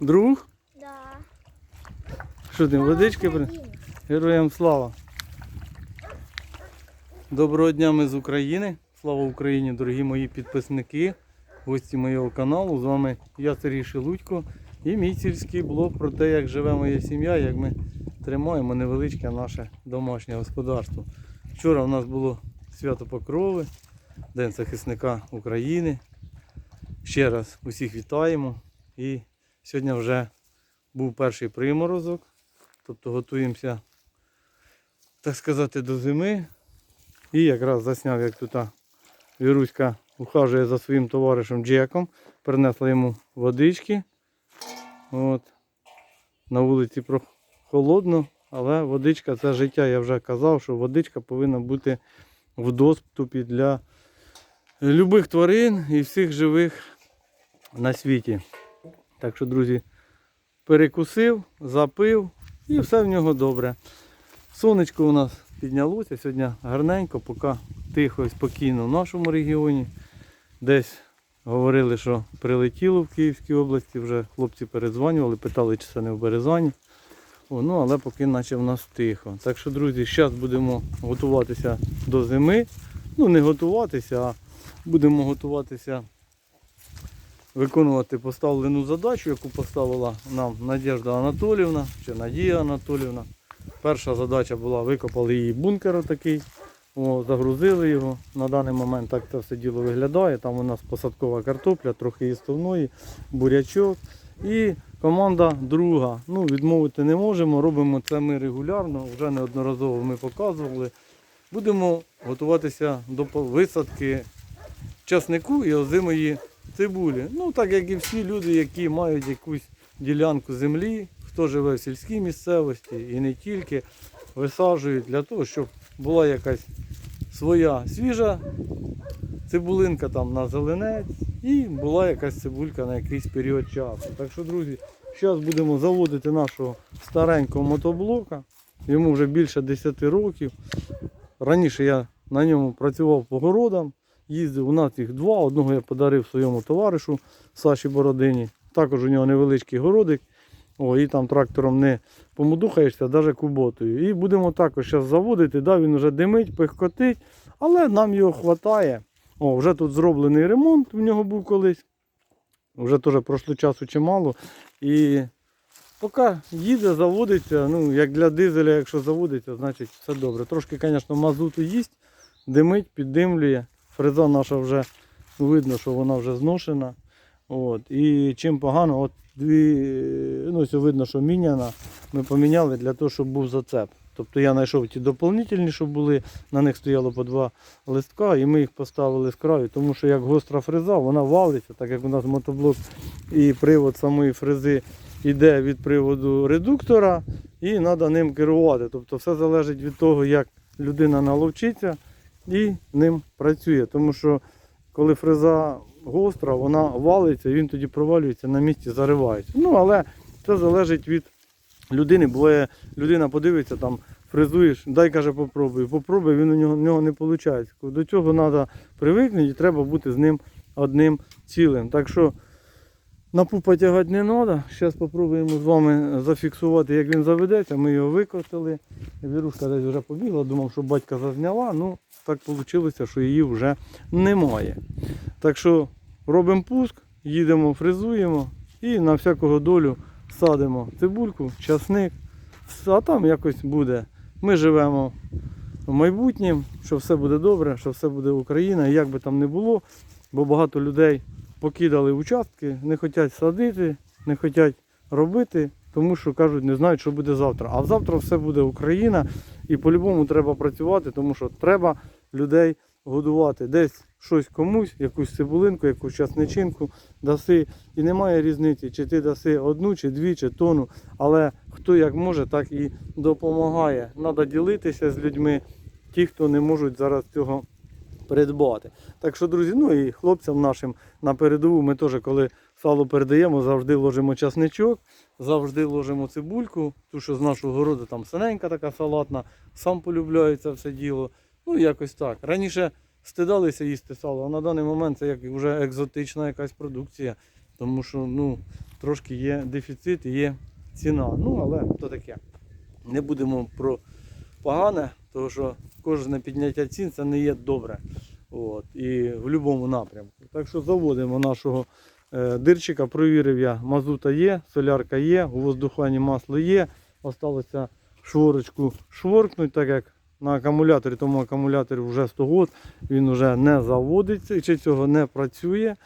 Друг? Да. Що ти, водички при... Героям слава. Доброго дня ми з України. Слава Україні, дорогі мої підписники, гості моєго каналу. З вами я Сергій Шелудько і мій сільський блог про те, як живе моя сім'я, як ми тримаємо невеличке наше домашнє господарство. Вчора у нас було свято Покрови, День захисника України. Ще раз усіх вітаємо. І сьогодні вже був перший приморозок. Тобто готуємося, так сказати, до зими. І якраз засняв, як тут Віруська ухажує за своїм товаришем Джеком. Принесла йому водички. От. На вулиці прохолодно, але водичка це життя. Я вже казав, що водичка повинна бути в доступі для любих тварин і всіх живих на світі. Так що, друзі, перекусив, запив і все в нього добре. Сонечко у нас піднялося сьогодні гарненько, поки тихо і спокійно в нашому регіоні. Десь говорили, що прилетіло в Київській області, вже хлопці передзвонювали, питали, чи це не в Березані. О, ну, але поки наче в нас тихо. Так що, друзі, зараз будемо готуватися до зими. Ну, не готуватися, а будемо готуватися виконувати поставлену задачу, яку поставила нам Надежда Анатолівна чи Надія Анатолівна. Перша задача була викопали її бункер отакий, о, загрузили його. На даний момент так це все діло виглядає. Там у нас посадкова картопля, трохи їстовної, бурячок. І команда друга. Ну, відмовити не можемо. Робимо це ми регулярно, вже неодноразово ми показували. Будемо готуватися до висадки часнику і озимої цибулі. Ну, так як і всі люди, які мають якусь ділянку землі, хто живе в сільській місцевості і не тільки, висаджують для того, щоб була якась своя свіжа цибулинка там на зеленець і була якась цибулька на якийсь період часу. Так що, друзі, зараз будемо заводити нашого старенького мотоблока. Йому вже більше 10 років. Раніше я на ньому працював по городам, їздив, у нас їх два. Одного я подарив своєму товаришу Саші Бородині. Також у нього невеличкий городик. О, і там трактором не помудухаєшся, навіть куботою. І будемо також зараз заводити. Да, він вже димить, пихкотить, але нам його вистачає. О, вже тут зроблений ремонт в нього був колись. Вже теж пройшло часу чимало. І поки їде, заводиться, ну, як для дизеля, якщо заводиться, значить все добре. Трошки, звісно, мазуту їсть, димить, піддимлює. Фреза наша вже видно, що вона вже зношена. От. І чим погано, от дві, ну, ось видно, що міняна, ми поміняли для того, щоб був зацеп. Тобто я знайшов ті доповнительні, що були, на них стояло по два листка, і ми їх поставили з краю, тому що як гостра фреза, вона валиться, так як у нас мотоблок і привод самої фрези йде від приводу редуктора, і треба ним керувати. Тобто все залежить від того, як людина наловчиться і ним працює. Тому що коли фреза гостра, вона валиться, і він тоді провалюється на місці, заривається. Ну, але це залежить від людини. Буває, людина подивиться там, фрезуєш, дай каже, попробуй. Попробуй, він у нього, в нього не виходить. До цього треба привикнути і треба бути з ним одним цілим. Так що на пупа тягати не треба. Зараз спробуємо з вами зафіксувати, як він заведеться. Ми його викотили. Вірушка десь вже побігла, думав, що батька зазняла. Ну, так вийшло, що її вже немає. Так що робимо пуск, їдемо, фрезуємо і на всякого долю садимо цибульку, часник. А там якось буде. Ми живемо в майбутнім, що все буде добре, що все буде Україна, як би там не було, бо багато людей покидали участки, не хочуть садити, не хочуть робити, тому що кажуть, не знають, що буде завтра. А завтра все буде Україна і по-любому треба працювати, тому що треба людей годувати. Десь щось комусь, якусь цибулинку, якусь часничинку даси. І немає різниці, чи ти даси одну, чи дві, чи тону. Але хто як може, так і допомагає. Треба ділитися з людьми, ті, хто не можуть зараз цього придбати. Так що, друзі, ну і хлопцям нашим на передову ми теж, коли сало передаємо, завжди ложимо часничок, завжди ложимо цибульку, ту, що з нашого городу там синенька така салатна, сам полюбляю це все діло. Ну, якось так. Раніше стидалися їсти сало, а на даний момент це як вже екзотична якась продукція. Тому що ну, трошки є дефіцит є ціна. Ну, але то таке. Не будемо про погане, тому що кожне підняття цін це не є добре. От, і в будь-якому напрямку. Так що заводимо нашого дирчика, провірив я, мазута є, солярка є, у воздухані масло є. Осталося шворочку шворкнуть, так як на акумуляторі, тому акумулятор вже 100 год, він вже не заводиться, чи цього не працює.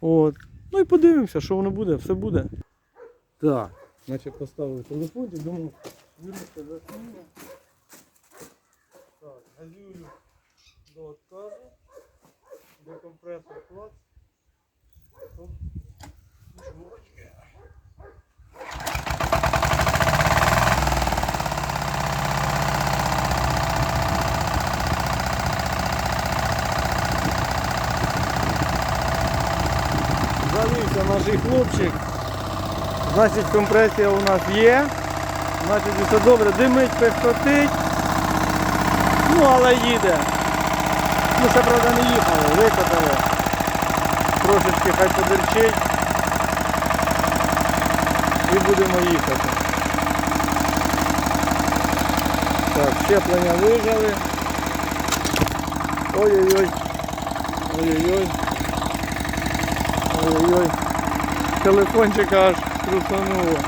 От. Ну і подивимося, що воно буде, все буде. Так, значить поставив телефончик, думав, вірнуся засніме. Так, газюлю до отказу, де компресор клац. Завівся хлопчик. Значить компресія у нас є. Значить все добре, димить, пехтотить. Ну, але їде. Ну, ще правда не їхали, викатали. Трошечки хай подерчить. І будемо їхати. Так, щеплення вижали. Ой-ой-ой. Ой-ой-ой. Ой-ой-ой. Телефончика аж трусануло.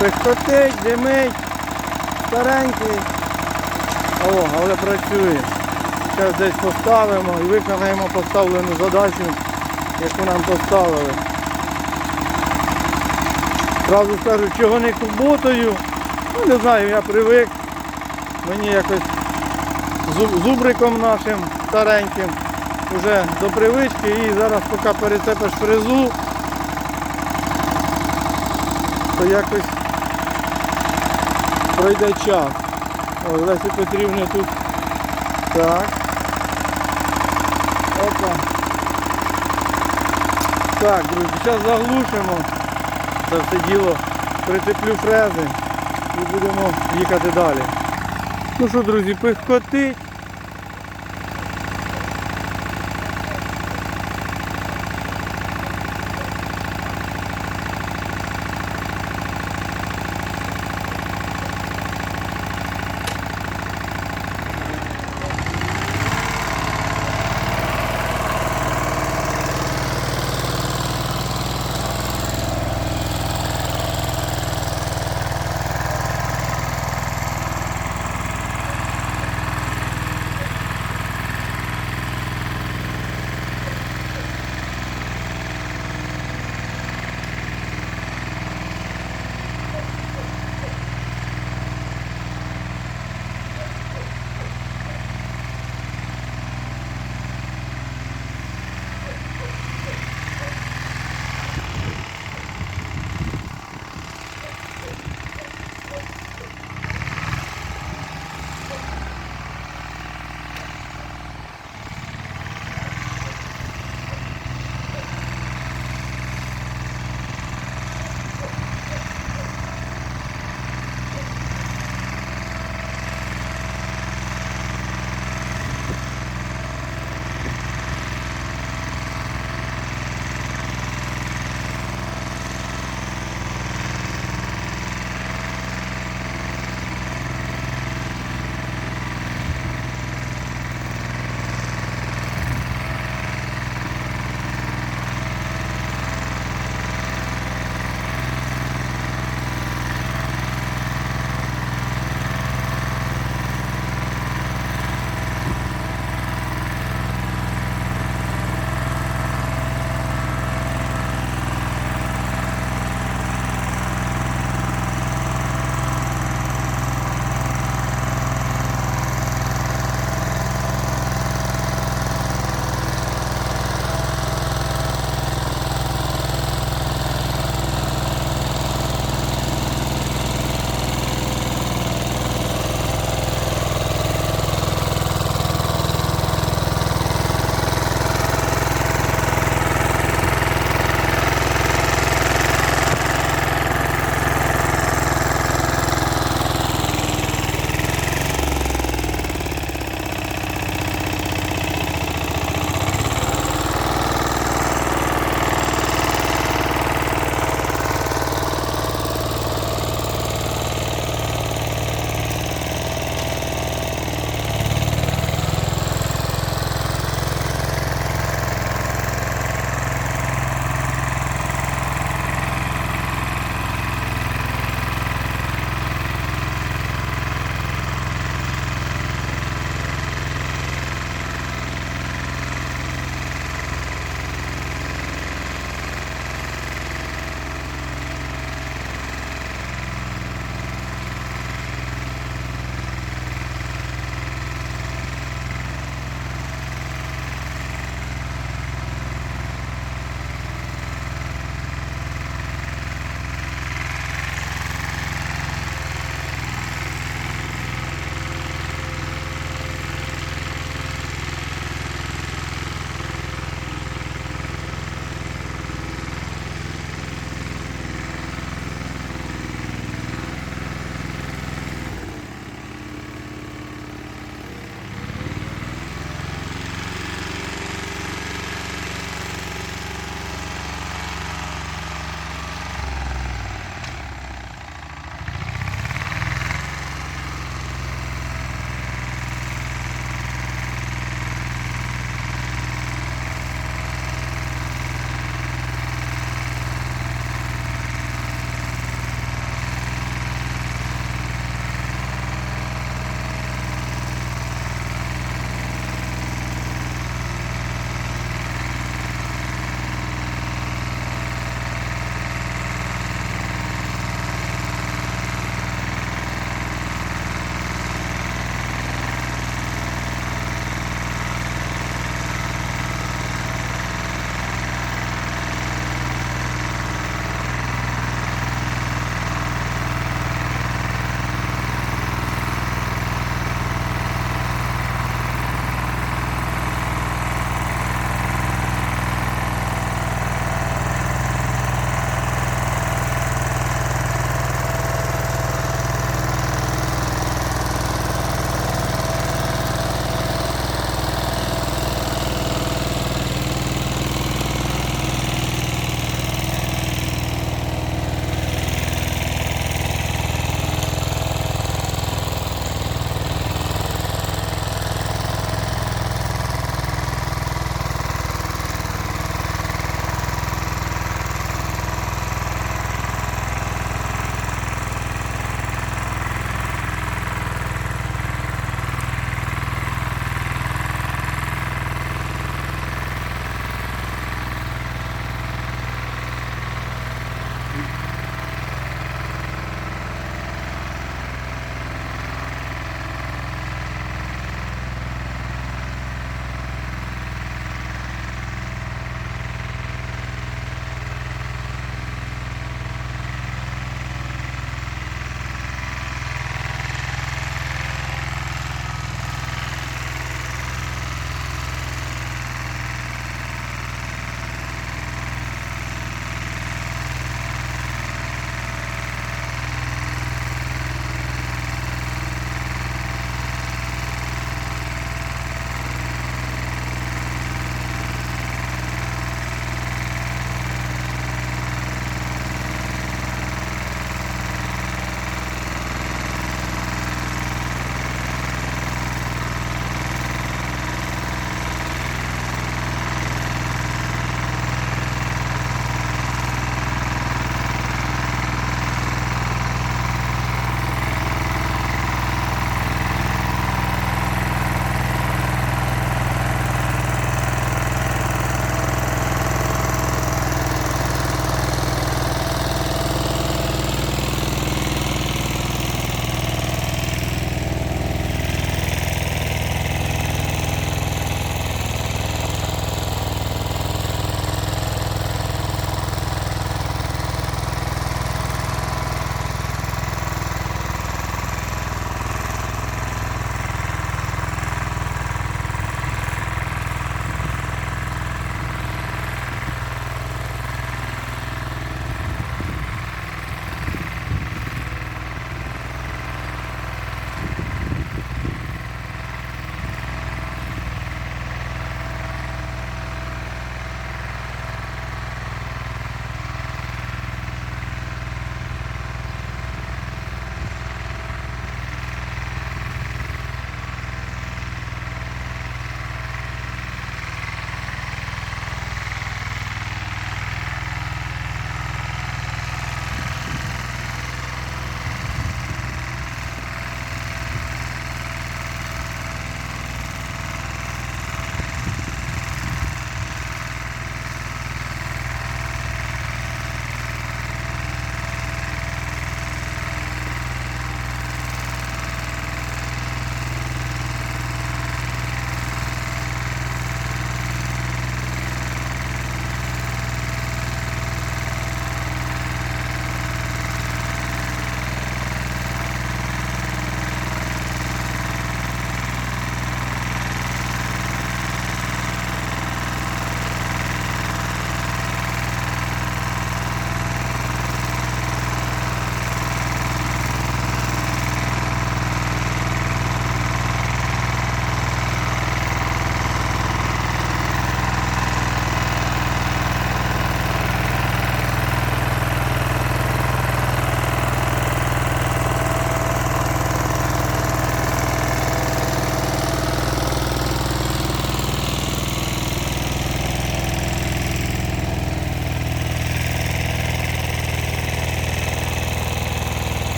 Пехтотить, димить, старенький. О, але працює. Зараз десь поставимо і виконаємо поставлену задачу, яку нам поставили. Зразу скажу, чого не куботою. Ну не знаю, я привик. Мені якось зубриком нашим стареньким вже до привички і зараз поки перецепиш фрезу, то якось пройде час. О, Лесі Петрівни тут. Так. Так, друзі, зараз заглушимо це все діло, прицеплю фрези і будемо їхати далі. Ну що, друзі, пихкотить.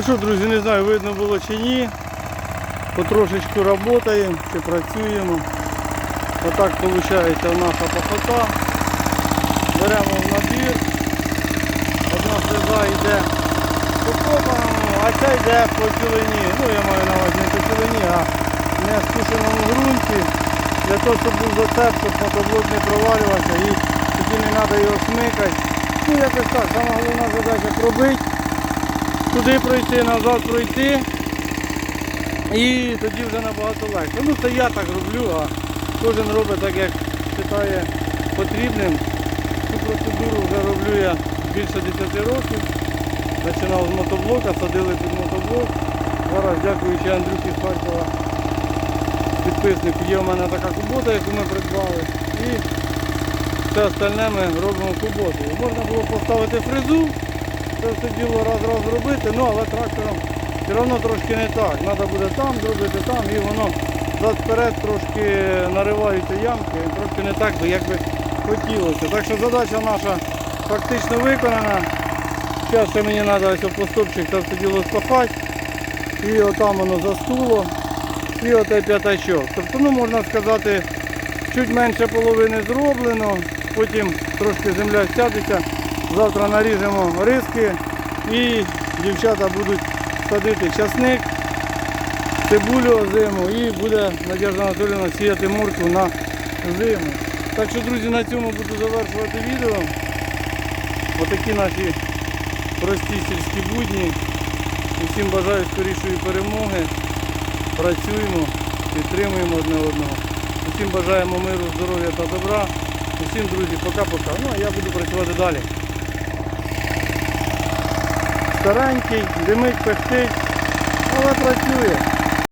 Ну що, друзі, не знаю, видно було чи ні. Потрошечку працюємо чи працюємо. Отак виходить наша пахота. Беремо в набір. Одна фреза йде по копаному, а ця йде по цілині. Ну я маю на увазі не по цілині, а не в сушеному ґрунті. Для того, щоб був зацеп, щоб мотоблок не провалювався і тоді не треба його смикати. Ну якось так, сама головна задача пробити, туди пройти, назад пройти. І тоді вже набагато легше. Ну це я так роблю, а кожен робить так, як вважає потрібним. Цю процедуру вже роблю я більше 10 років. Починав з мотоблока, садили під мотоблок. Зараз, дякуючи Андрюхі з Харкова, підписнику, є в мене така кубота, яку ми придбали. І все остальне ми робимо куботою. Можна було поставити фрезу, це все діло раз-раз робити, ну але трактором все одно трошки не так. Треба буде там зробити, там і воно зад-вперед трошки нариваються ямки, трошки не так, як би хотілося. Так що задача наша фактично виконана. Зараз мені треба ось по стопчик це все діло спахати. І отам воно застуло. І отой п'ятачок. Тобто, ну можна сказати, чуть менше половини зроблено, потім трошки земля сядеться. Завтра наріжемо риски і дівчата будуть садити часник, цибулю озиму і буде Надежда Анатолійовна сіяти моркву на зиму. Так що, друзі, на цьому буду завершувати відео. Отакі наші прості сільські будні. Усім бажаю скорішої перемоги. Працюємо, підтримуємо одне одного. Усім бажаємо миру, здоров'я та добра. Усім, друзі, пока-пока. Ну, а я буду працювати далі. Старенький, димить, пихтить, але працює.